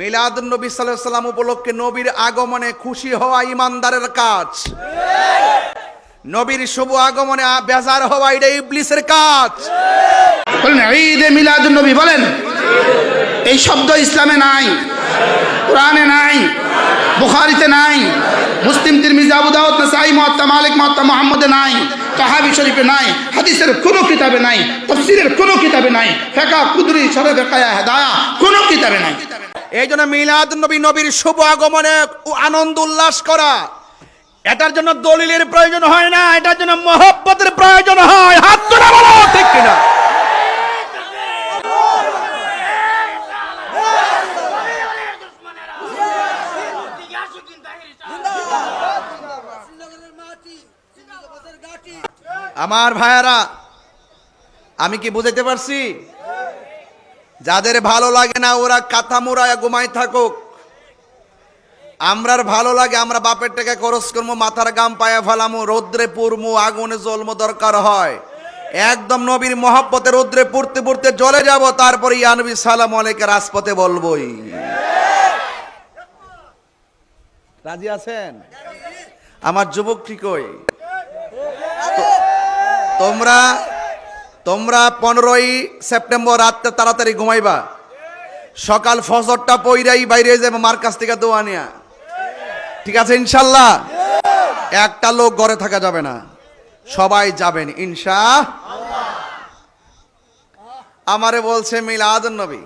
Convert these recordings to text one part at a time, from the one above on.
মিলাদ নবী সাল্লাম উপলক্ষে নবীর আগমনে খুশি হওয়া ইমানদারের কাজ। নবীর শুভ আগমনে বেজার হওয়া এটা ইবলিসের কাজ। বলেন, ঈদে মিলাদুন নবী বলেন, এই শব্দ ইসলামে নাই, কোরআনে নাই, বুখারিতে নাই, মুসলিম, তিরমিজি, আবু দাউদ, নাসাই, মুয়াত্তা, মালিক, মুয়াত্তা, মুহাম্মদে নাই, তাহাবি শরীফে নাই, হাদিসের কোনো কিতাবে নাই, তাফসীরের কোনো কিতাবে নাই ফিকহ কুদরি শরহ ফিকায়া হেদায়া কোনো কিতাবে নাই। এই জন্য মিলাদ নবী নবীর শুভ আগমনে আনন্দ উল্লাস করা। এটার জন্য দলিলের প্রয়োজন হয় না, এটার জন্য মহব্বতের প্রয়োজন হয়। হাত তোলা বলো, ঠিক কিনা? আমার ভাইয়ারা, আমি কি বুঝাইতে পারছি? যাদের ভালো লাগে না, ওরা কাথা মুড়ায় ঘুমাই থাকুক। আমরার ভালো লাগে, আমরা বাপের টাকা খরচ করব মাথার গাম পায়া ফেলামো, রৌদ্রে পুরমু, আগুনে জ্বলমু দরকার হয়। একদম নবীর মহব্বতে রৌদ্রে পড়তে পড়তে জ্বলে যাব, তারপরে ইয়ানবী সালাম আলাইকে রাজপথে বলবই। রাজি আছেন? আমার যুবক ঠিকই তোমরা তোমরা পনেরোই সেপ্টেম্বর রাতটা তাড়াতাড়ি ঘুমাইবা। সকাল ফজরটা পইরাই বাইরে যাবে মার কাছ থেকে দোয়া নিয়া। ঠিক আছে, ইনশাল্লাহ? একটা লোক ঘরে থাকা যাবে না। সবাই যাবেন ইনশা আমারে বলছে মিলাদ নবী।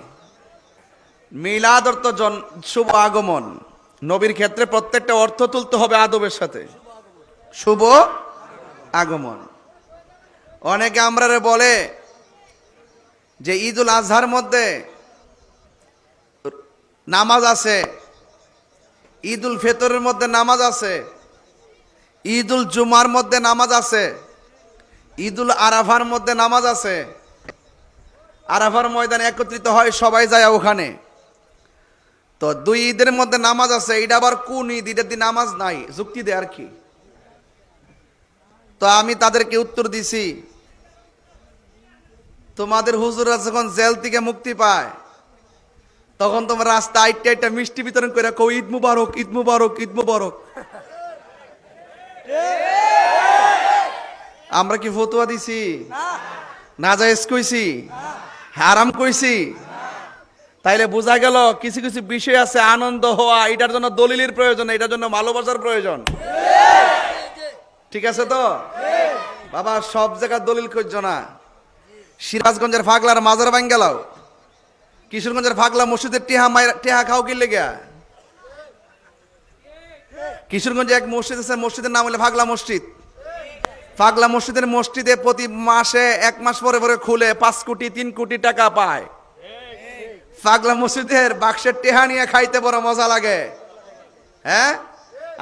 মিলাদ অর্থ জন, শুভ আগমন। নবীর ক্ষেত্রে প্রত্যেকটা অর্থ তুলতে হবে আদবের সাথে। শুভ আগমন। অনেকে আমরা বলে যে ঈদুল আজহার মধ্যে নামাজ আছে, ঈদুল ফেতরের মধ্যে নামাজ আছে, ঈদুল জুমার মধ্যে নামাজ আছে, ঈদুল আরাফার মধ্যে নামাজ আছে। আরাফার ময়দানে একত্রিত হয়, সবাই যায় ওখানে। তো দুই ঈদের মধ্যে নামাজ আছে এটা আবার কোন ঈদ? ঈদের দিন নামাজ নাই, যুক্তি দেয় আর কি। তো আমি তাদেরকে উত্তর দিছি, তোমাদের হুজুরা যখন জেল থেকে মুক্তি পায়, তখন তোমার রাস্তা আইটটা আইটটা মিষ্টি বিতরণ করে কো ঈদ মুবারক ঈদ মুবারক ঈদ মুবারক। আমরা কি ফতুয়া দিছি? না। জায়েজ কইছি? হারাম কইছি? তাইলে বোঝা গেল কিছু কিছু বিষয় আছে, আনন্দ হওয়া, এটার জন্য দলিলের প্রয়োজন, এটার জন্য ভালোবাসার প্রয়োজন। ঠিক আছে তো? বাবা, সব জায়গায় দলিল করছ না। সিরাজগঞ্জের ফাগলার মাজার ভাঙ্গ গেলাও কিশোরগঞ্জের ফাগলা মসজিদের টেহা মায়ের টেহা খাও কি লেগে কিশোরগঞ্জে এক মসজিদ আছে, মসজিদের নাম হলো ফাগলা মসজিদ। ফাগলা মসজিদের মসজিদে প্রতি মাসে এক মাস পরে পরে খুলে, পাঁচ কোটি, তিন কোটি টাকা পায়। পাগলা মসজিদের বাক্সের টেহা নিয়ে খাইতে বড় মজা লাগে। হ্যাঁ?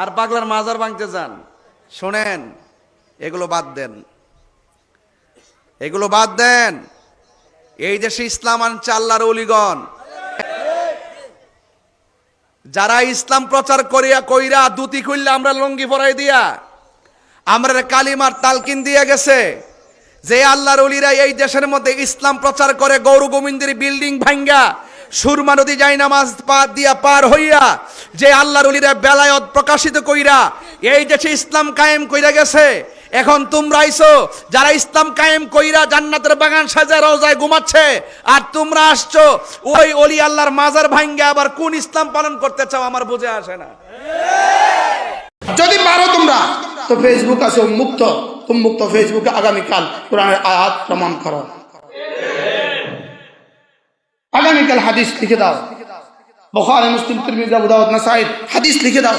আর পাগলার মাজার ভাঙতে যান। শোনেন, এগুলো বাদ দেন। এগুলো বাদ দেন। এই দেশে ইসলাম আনছে আল্লাহর অলিগণ। যারা ইসলাম প্রচার করিয়া কইরা দুতি খুললে আমরা লঙ্গি পরাই দিয়া আমরা কালিমার তালকিন দিয়ে গেছে। যে আল্লাহর অলিরা এই দেশের মধ্যে ইসলাম প্রচার করে গৌর গোবিন্দের বিল্ডিং ভাঙ্গা সুরমা নদী যাই নামাজ পার দিয়া পার হইয়া যে আল্লাহর অলিরা বেলায়ত প্রকাশিত কইরা এই দেশে ইসলাম কায়েম কইরা গেছে, এখন তোমরা আইছো যারা ইসলাম কায়েম কইরা জান্নাতের বাগান সাজা রোজায় ঘুমাচ্ছে, আর তোমরা আসছো, ওই অলি আল্লাহর মাজার ভাঙ্গা আবার কোন ইসলাম পালন করতে চাও আমার বুঝে আসে না। যদি পারো তোমরা, তো ফেসবুক আছে উন্মুক্ত উন্মুক্ত ফেসবুকে আগামীকাল কোরআনের আয়াত প্রমাণ করো। আগামীকাল হাদিস লিখে দাও। বখারে মুসলিম তিরমিজি আবু দাউদ নাসাই হাদিস লিখে দাও।